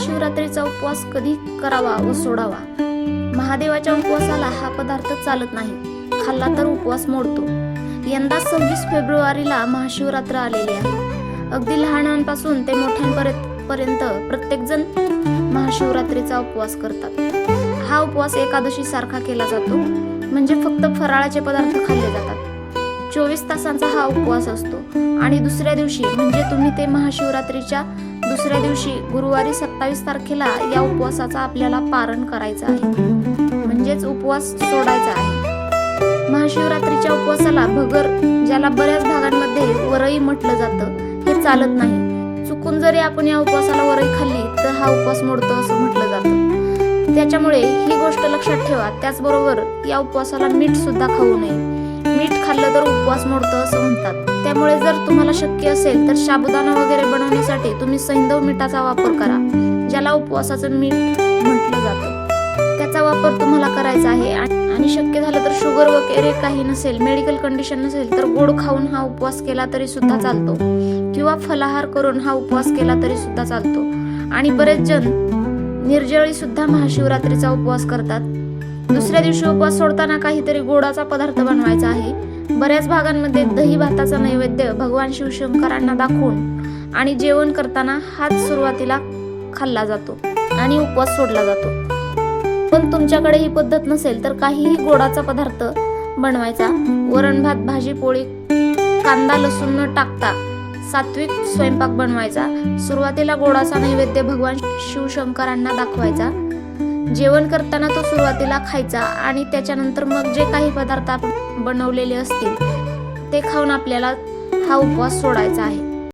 महाशिवरात्रीचा उपवास कधी करावा व सोडावा? महादेवाच्या उपवासाला हा पदार्थ चालत नाही. खाल्ला तर उपवास मोडतो. यंदा सव्वीस फेब्रुवारीला महाशिवरात्र आलेली आहे. अगदी लहानांपासून ते मोठ्यांपर्यंत प्रत्येकजण महाशिवरात्रीचा उपवास करतात. हा उपवास एकादशी सारखा केला जातो. म्हणजे फक्त फराळाचे पदार्थ खाल्ले जातात. चोवीस तासांचा हा उपवास असतो. आणि दुसऱ्या दिवशी म्हणजे तुम्ही ते महाशिवरात्रीच्या दुसऱ्या दिवशी गुरुवारी सत्तावीस तारखेला या उपवासाचा आपल्याला पारण करायचं आहे. म्हणजेच उपवास सोडायचा आहे. महाशिवरात्रीच्या उपवासाला भगर ज्याला बऱ्याच भागांमध्ये वरई म्हटलं जातं हे चालत नाही. चुकून जरी आपण या उपवासाला वरई खाल्ली तर हा उपवास मोडतो असं म्हटलं जातं. त्याच्यामुळे ही गोष्ट लक्षात ठेवा. त्याचबरोबर या उपवासाला मीठ सुद्धा खाऊ नये. मीठ खाल्लं तर उपवास मोडतो असं म्हणतात. तुम्हाला शक्य असेल तर साबुदाणा वगैरे बनवण्यासाठी तुम्ही सैंधव मिठाचा वापर करा ज्याला उपवासाचं मीठ म्हटलं जातं. त्याचा वापर तुम्हाला करायचा आहे आणि आणि शक्य झालं तर शुगर वगैरे काही नसेल मेडिकल कंडिशन नसेल तर गोड खाऊन हा उपवास केला तरी सुद्धा चालतो. किंवा फलाहार करून हा उपवास केला तरी सुद्धा चालतो. आणि बरेच जण निर्जळी सुद्धा महाशिवरात्रीचा उपवास करतात. दुसऱ्या दिवशी उपवास सोडताना काहीतरी गोडाचा पदार्थ बनवायचा आहे. बऱ्याच भागांमध्ये दही भाताचा नैवेद्य भगवान शिवशंकरांना दाखवून आणि जेवण करताना हाच सुरुवातीला खाल्ला जातो आणि उपवास सोडला जातो. पण तुमच्याकडे ही पद्धत नसेल तर काहीही गोडाचा पदार्थ बनवायचा. वरण भात भाजी पोळी कांदा लसूण न टाकता सात्विक स्वयंपाक बनवायचा. सुरुवातीला गोडाचा नैवेद्य भगवान शिवशंकरांना दाखवायचा. जेवण करताना तो सुरुवातीला खायचा आणि त्याच्यानंतर मग जे काही पदार्थ बनवलेले असतील ते खाऊन आपल्याला हा उपवास सोडायचा आहे.